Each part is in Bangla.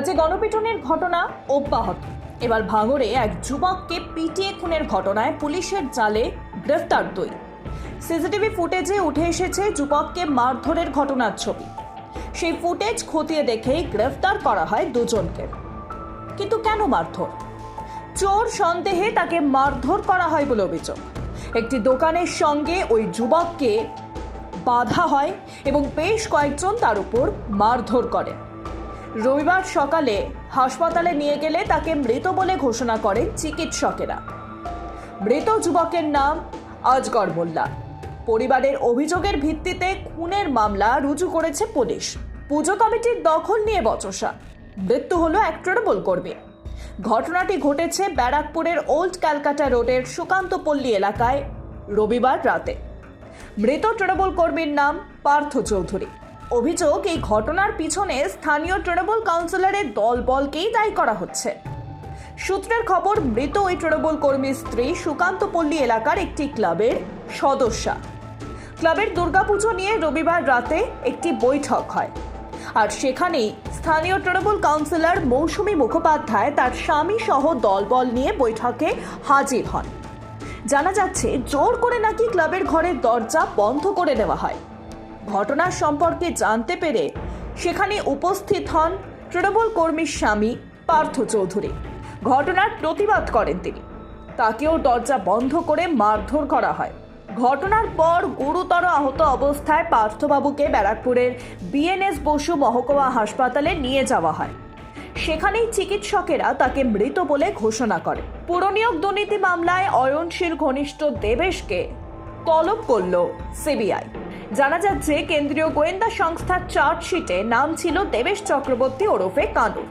রাজ্যে গণপিটনের ঘটনা অব্যাহত। এবার ভাঙড়ে এক যুবককে পিটিয়ে খুনের ঘটনায় পুলিশের জালে গ্রেফতার দুই। সিসিটিভি ফুটেজে উঠে এসেছে যুবককে মারধরের ঘটনার ছবি। সেই ফুটেজ খতিয়ে দেখেই গ্রেফতার করা হয় দুজনকে। কিন্তু কেন মারধর? চোর সন্দেহে তাকে মারধর করা হয় বলে অভিযোগ। একটি দোকানের সঙ্গে ওই যুবককে বাধা হয় এবং বেশ কয়েকজন তার উপর মারধর করে। রবিবার সকালে হাসপাতালে নিয়ে গেলে তাকে মৃত বলে ঘোষণা করেন চিকিৎসকেরা। মৃত যুবকের নাম আজগর মোল্লা। পরিবারের অভিযোগের ভিত্তিতে খুনের মামলা রুজু করেছে পুলিশ। পুজো কমিটির দখল নিয়ে বচসা। মৃত্যু হলো এক তৃণমূল কর্মী। ঘটনাটি ঘটেছে ব্যারাকপুরের ওল্ড ক্যালকাটা রোডের সুকান্তপল্লী এলাকায় রবিবার রাতে। মৃত তৃণমূল কর্মীর নাম পার্থ চৌধুরী। অভিযোগ, এই ঘটনার পিছনে স্থানীয় তৃণমূল কাউন্সিলরের দলবলকেই দায়ী করা হচ্ছে। সূত্রের খবর, মৃত ওই তৃণমূল কর্মীর স্ত্রী সুকান্তপল্লী এলাকার একটি ক্লাবের সদস্যা। ক্লাবের দুর্গাপুজো নিয়ে রবিবার রাতে একটি বৈঠক হয়। আর সেখানেই স্থানীয় তৃণমূল কাউন্সিলর মৌসুমী মুখোপাধ্যায় তার স্বামী সহ দলবল নিয়ে বৈঠকে হাজির হন। জানা যাচ্ছে, জোর করে নাকি ক্লাবের ঘরের দরজা বন্ধ করে দেওয়া হয়। ঘটনার সম্পর্কে জানতে পেরে সেখানে উপস্থিত হন তৃণমূল কর্মীর স্বামী পার্থ চৌধুরী। ঘটনার প্রতিবাদ করেন তিনি। তাকেও দরজা বন্ধ করে মারধর করা হয়। ঘটনার পর গুরুতর আহত অবস্থায় পার্থবাবুকে ব্যারাকপুরের বিএনএস বসু মহকুমা হাসপাতালে নিয়ে যাওয়া হয়। সেখানেই চিকিৎসকেরা তাকে মৃত বলে ঘোষণা করে পুরনিয়োগ দুর্নীতি মামলায় অয়নশীল ঘনিষ্ঠ দেবেশকে তলব করল সিবিআই। জানা যাচ্ছে, কেন্দ্রীয় গোয়েন্দা সংস্থার চার্জশিটে নাম ছিল দেবেশ চক্রবর্তী ওরফে কানুর।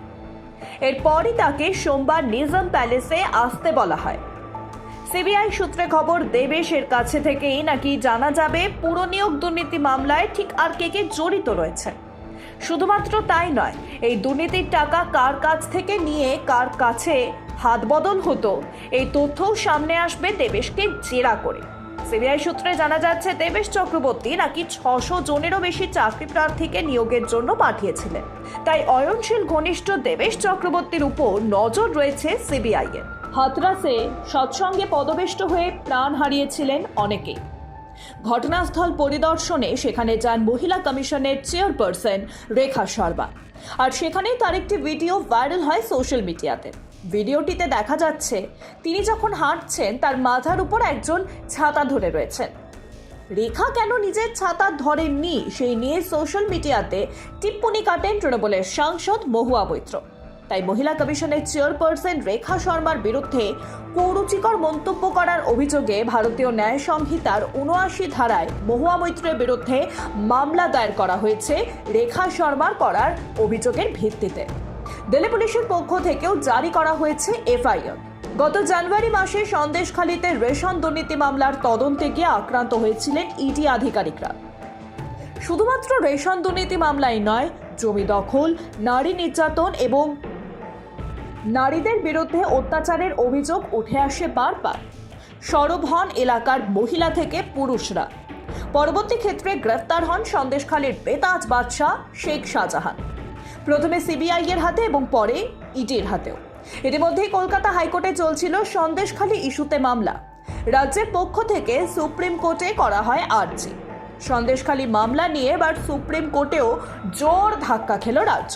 এরপরই তাকে সোমবার নিজাম প্যালেসে আসতে বলা হয়। সিবিআই সূত্রে খবর, দেবেশের কাছে থেকেই নাকি জানা যাবে পুরনিয়োগ দুর্নীতি মামলায় ঠিক আর কে কে জড়িত রয়েছে। শুধুমাত্র তাই নয়, এই দুর্নীতির টাকা কার কাছ থেকে নিয়ে কার কাছে হাত বদল হতো, এই তথ্যও সামনে আসবে দেবেশকে জেরা করে। সিবিআই সূত্রে জানা যাচ্ছে, দেবেশ চক্রবর্তী নাকি ছশো জনেরও বেশি চাকরি প্রার্থীকে নিয়োগের জন্য পাঠিয়েছিলেন। তাই অয়নশীল ঘনিষ্ঠ দেবেশ চক্রবর্তীর উপর নজর রয়েছে সিবিআই এর হাতরাসে সৎসঙ্গে পদবেষ্ট হয়ে প্রাণ হারিয়েছিলেন অনেকেই ঘটনাস্থল পরিদর্শনে সেখানে যান মহিলা কমিশনের চেয়ারপারসন রেখা শর্মা। আর সেখানেই তার একটি ভিডিও ভাইরাল হয় সোশ্যাল মিডিয়াতে। ভিডিওটিতে দেখা যাচ্ছে, তিনি যখন হাঁটছেন, তার মাথার উপর একজন ছাতা ধরে রয়েছেন। রেখা কেন নিজের ছাতা ধরেননি, সেই নিয়ে সোশ্যাল মিডিয়াতে টিপ্পনি কাটেন তৃণমূলের সাংসদ মহুয়া মৈত্র তাই মহিলা কমিশনের চেয়ারপারসন রেখা শর্মার বিরুদ্ধে কৌরুচিকর মন্তব্য করার অভিযোগে ভারতীয় ন্যায় সংহিতার উনআশি ধারায় মহুয়া মৈত্রের বিরুদ্ধে মামলা দায়ের করা হয়েছে রেখা শর্মার করার অভিযোগের ভিত্তিতে। দিল্লি পুলিশের পক্ষ থেকেও জারি করা হয়েছে এফআইআর। গত জানুয়ারি মাসে সন্দেশখালীতে রেশন দুর্নীতি মামলার তদন্তে গিয়ে আক্রান্ত হয়েছিলেন ইডি আধিকারিকরা। শুধুমাত্র রেশন দুর্নীতি মামলায় নয়, জমি দখল, নারী নির্যাতন এবং নারীদের বিরুদ্ধে অত্যাচারের অভিযোগ উঠে আসে বারবার। সরব হন এলাকার মহিলা থেকে পুরুষরা। পরবর্তী ক্ষেত্রে গ্রেফতার হন সন্দেশখালীর বেতাজ বাদশাহ শেখ শাহজাহান। প্রথমে সিবিআই এর হাতে এবং পরে ইডির হাতেও। ইতিমধ্যেই কলকাতা হাইকোর্টে চলছিল সন্দেশখালী ইস্যুতে মামলা। রাজ্যের পক্ষ থেকে সুপ্রিম কোর্টে করা হয় আর্জি। সন্দেশখালী মামলা নিয়ে এবার সুপ্রিম কোর্টেও জোর ধাক্কা খেল রাজ্য।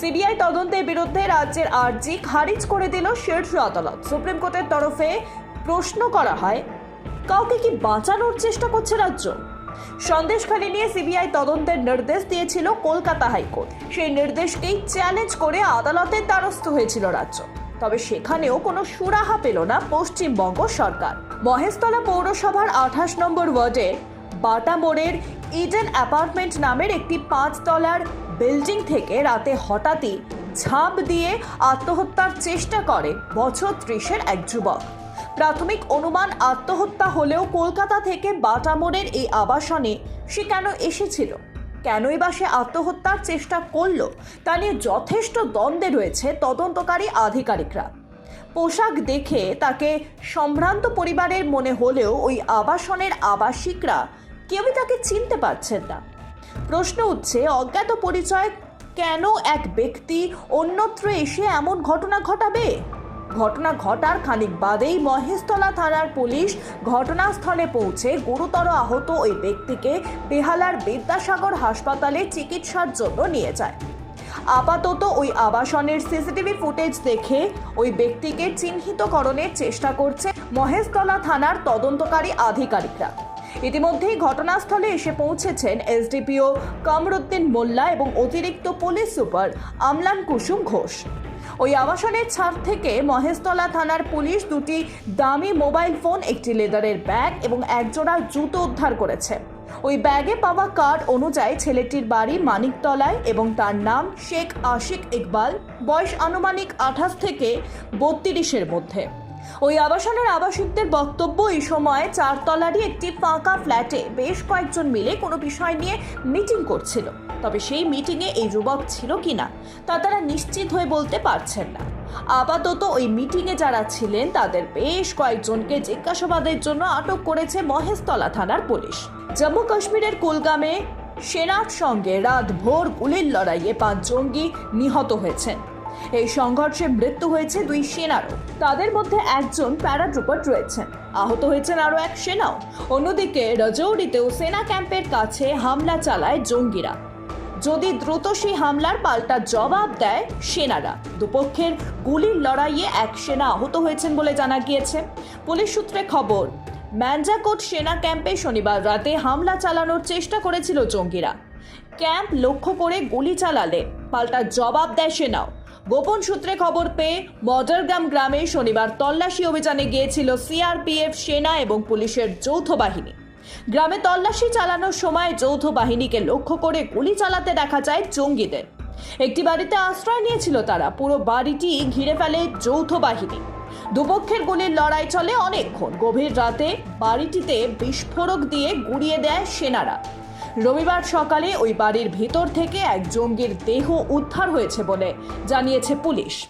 সিবিআই তদন্তের বিরুদ্ধে রাজ্যের আর্জি খারিজ করে দিল শীর্ষ আদালত। সুপ্রিম কোর্টের তরফে প্রশ্ন করা হয়, কাউকে কি বাঁচানোর চেষ্টা করছে রাজ্য? সন্দেশখালী নিয়ে সিবিআই তদন্তের নির্দেশ দিয়েছিল কলকাতা হাইকোর্ট। সেই নির্দেশকেই চ্যালেঞ্জ করে আদালতের দ্বারস্থ হয়েছিল রাজ্য। তবে সেখানেও কোনো সুরাহা পেল না পশ্চিমবঙ্গ সরকার। মহেশতলা পৌরসভার আঠাশ নম্বর ওয়ার্ডের বাটা মোড়ের ইডেন অ্যাপার্টমেন্ট নামের একটি পাঁচতলার বিল্ডিং থেকে রাতে হঠাৎই ঝাঁপ দিয়ে আত্মহত্যার চেষ্টা করে বছর ত্রিশের এক যুবক। প্রাথমিক অনুমান আত্মহত্যা হলেও কলকাতা থেকে বাটামোড়ের এই আবাসনে সে কেন এসেছিল? কেনই বা সে আত্মহত্যার চেষ্টা করল? তা নিয়ে যথেষ্ট দ্বন্দ্বে রয়েছে তদন্তকারী আধিকারিকরা। পোশাক দেখে তাকে সম্ভ্রান্ত পরিবারের মনে হলেও ওই আবাসনের আবাসিকরা কেউই তাকে চিনতে পারছেন না। প্রশ্ন উঠছে, অজ্ঞাত পরিচয় কেন এক ব্যক্তি অন্যত্র এসে এমন ঘটনা ঘটাবে? ঘটনা ঘটার খানিক বাদেই মহেশতলা থানার পুলিশ ঘটনাস্থলে পৌঁছে গুরুতর আহত ওই ব্যক্তিকে বেহালার বিদ্যাসাগর হাসপাতালে চিকিৎসার জন্য নিয়ে যায়। আপাতত ওই আবাসনের সিসিটিভি ফুটেজ দেখে ওই ব্যক্তিকে চিহ্নিতকরণের চেষ্টা করছে মহেশতলা থানার তদন্তকারী আধিকারিকরা। ইতিমধ্যেই ঘটনাস্থলে এসে পৌঁছেছেন এসডিপিও কামরুদ্দিন মোল্লা এবং অতিরিক্ত পুলিশ সুপার আমলান কুসুম ঘোষ। ওই আবাসনের ছাদ থেকে মহেশতলা থানার পুলিশ দুটি দামি মোবাইল ফোন, একটি লেদারের ব্যাগ এবং একজোড়া জুতো উদ্ধার করেছে। ওই ব্যাগে পাওয়া কার্ড অনুযায়ী ছেলেটির বাড়ি মানিকতলায় এবং তার নাম শেখ আশিক ইকবাল, বয়স আনুমানিক আঠাশ থেকে বত্রিশের মধ্যে। ওই আবাসনের আবাসিকদের বক্তব্য, এই সময় চারতলারই একটি ফাঁকা ফ্ল্যাটে বেশ কয়েকজন মিলে কোনো বিষয় নিয়ে মিটিং করছিল। তবে সেই মিটিংয়ে এই যুবক ছিল কিনা তা তারা নিশ্চিত হয়ে বলতে পারছেন না। আপাতত ওই মিটিংয়ে যারা ছিলেন, তাদের বেশ কয়েকজনকে জিজ্ঞাসাবাদের জন্য আটক করেছে মহেশতলা থানার পুলিশ। জম্মু কাশ্মীরের কুলগামে সেনার সঙ্গে রাত ভোর গুলির লড়াইয়ে পাঁচ জঙ্গি নিহত হয়েছেন। এই সংঘর্ষে মৃত্যু হয়েছে দুই সেনারও। তাদের মধ্যে একজন প্যারাট্রুপার রয়েছেন। আহত হয়েছেন আরও এক সেনাও। অন্যদিকে রজৌরিতেও সেনা ক্যাম্পের কাছে হামলা চালায় জঙ্গিরা। যদি দ্রুত সেই হামলার পাল্টা জবাব দেয় সেনারা। দুপক্ষের গুলির লড়াইয়ে এক সেনা আহত হয়েছেন বলে জানা গিয়েছে। পুলিশ সূত্রে খবর, ম্যানজাকোট সেনা ক্যাম্পে শনিবার রাতে হামলা চালানোর চেষ্টা করেছিল জঙ্গিরা। ক্যাম্প লক্ষ্য করে গুলি চালালে পাল্টা জবাব দেয় সেনাও। গোপন সূত্রে খবর পেয়ে মডারগ্রাম গ্রামে শনিবার তল্লাশি অভিযানে গিয়েছিল সিআরপিএফ সেনা এবং পুলিশের যৌথ বাহিনী। গ্রামে তল্লাশি চালানোর সময় যৌথ বাহিনীকে লক্ষ্য করে গুলি চালাতে দেখা যায় জঙ্গিদের। একটি বাড়িতে আশ্রয় নিয়েছিল তারা। পুরো বাড়িটি ঘিরে ফেলে যৌথ বাহিনী। দুপক্ষের গুলির লড়াই চলে অনেকক্ষণ। গভীর রাতে বাড়িটিতে বিস্ফোরক দিয়ে গুড়িয়ে দেয় সেনারা। রবিবার সকালে ওই বাড়ির ভেতর থেকে এক জঙ্গির দেহ উদ্ধার হয়েছে বলে জানিয়েছে পুলিশ।